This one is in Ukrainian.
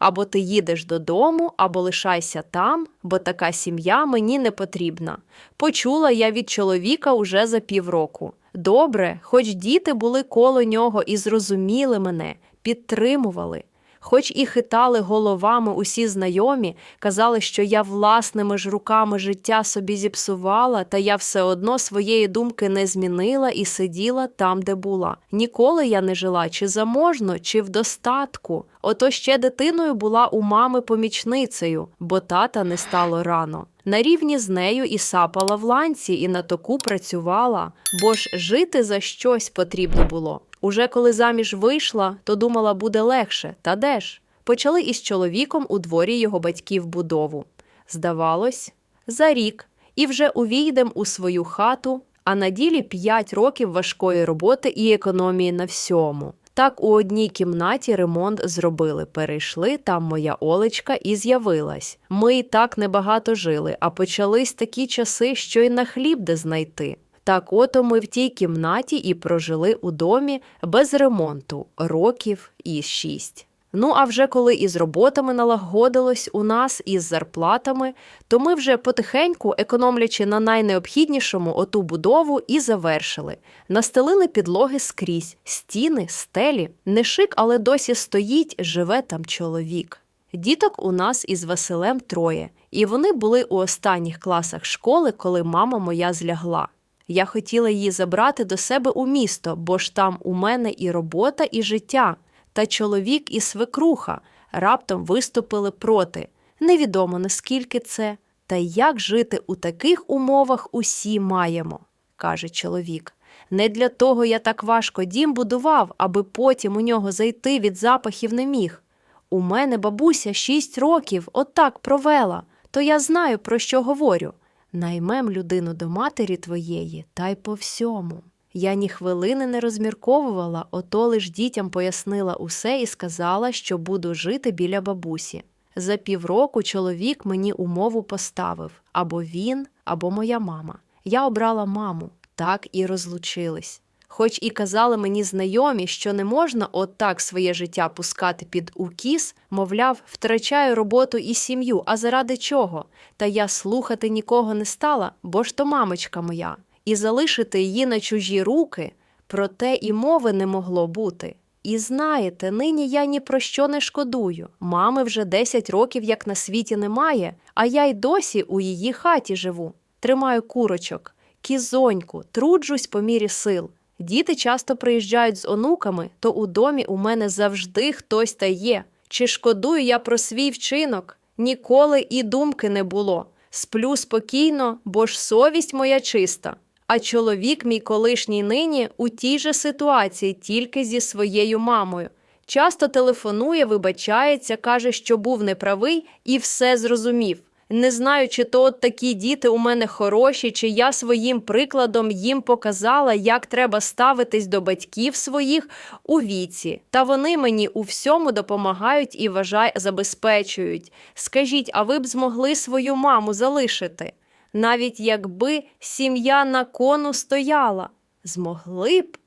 Або ти їдеш додому, або лишайся там, бо така сім'я мені не потрібна. Почула я від чоловіка уже за півроку. Добре, хоч діти були коло нього і зрозуміли мене, підтримували. Хоч і хитали головами усі знайомі, казали, що я власними ж руками життя собі зіпсувала, та я все одно своєї думки не змінила і сиділа там, де була. Ніколи я не жила чи заможно, чи в достатку. Ото ще дитиною була у мами помічницею, бо тата не стало рано. На рівні з нею і сапала в ланці, і на току працювала, бо ж жити за щось потрібно було. Уже коли заміж вийшла, то думала, буде легше, та де ж? Почали із чоловіком у дворі його батьків будову. Здавалось, за рік, і вже увійдем у свою хату, а на ділі п'ять років важкої роботи і економії на всьому. Так у одній кімнаті ремонт зробили, перейшли, там моя Олечка і з'явилась. Ми і так небагато жили, а почались такі часи, що й на хліб де знайти. Так ото ми в тій кімнаті і прожили у домі без ремонту років і шість. Ну а вже коли із роботами налагодилось у нас із зарплатами, то ми вже потихеньку, економлячи на найнеобхіднішому оту будову, і завершили. Настелили підлоги скрізь, стіни, стелі. Не шик, але досі стоїть, живе там чоловік. Діток у нас із Василем троє, і вони були у останніх класах школи, коли мама моя злягла. Я хотіла її забрати до себе у місто, бо ж там у мене і робота, і життя. Та чоловік і свекруха раптом виступили проти. Невідомо наскільки це, та як жити у таких умовах усі маємо, каже чоловік. Не для того я так важко дім будував, аби потім у нього зайти від запахів не міг. У мене бабуся шість років отак провела, то я знаю, про що говорю. Наймем людину до матері твоєї, та й по всьому. Я ні хвилини не розмірковувала, ото лиш дітям пояснила усе і сказала, що буду жити біля бабусі. За півроку чоловік мені умову поставив або він, або моя мама. Я обрала маму, так і розлучились. Хоч і казали мені знайомі, що не можна отак своє життя пускати під укіс, мовляв, втрачаю роботу і сім'ю, а заради чого? Та я слухати нікого не стала, бо ж то мамочка моя, і залишити її на чужі руки, про те і мови не могло бути. І знаєте, нині я ні про що не шкодую. Мами вже 10 років як на світі немає, а я й досі у її хаті живу. Тримаю курочок, кізоньку, труджусь по мірі сил. Діти часто приїжджають з онуками, то у домі у мене завжди хтось та є. Чи шкодую я про свій вчинок? Ніколи і думки не було. Сплю спокійно, бо ж совість моя чиста. А чоловік, мій колишній нині, у тій же ситуації, тільки зі своєю мамою. Часто телефонує, вибачається, каже, що був неправий і все зрозумів. Не знаю, чи то от такі діти у мене хороші, чи я своїм прикладом їм показала, як треба ставитись до батьків своїх у віці. Та вони мені у всьому допомагають і вважай, забезпечують. Скажіть, а ви б змогли свою маму залишити? Навіть якби сім'я на кону стояла, змогли б?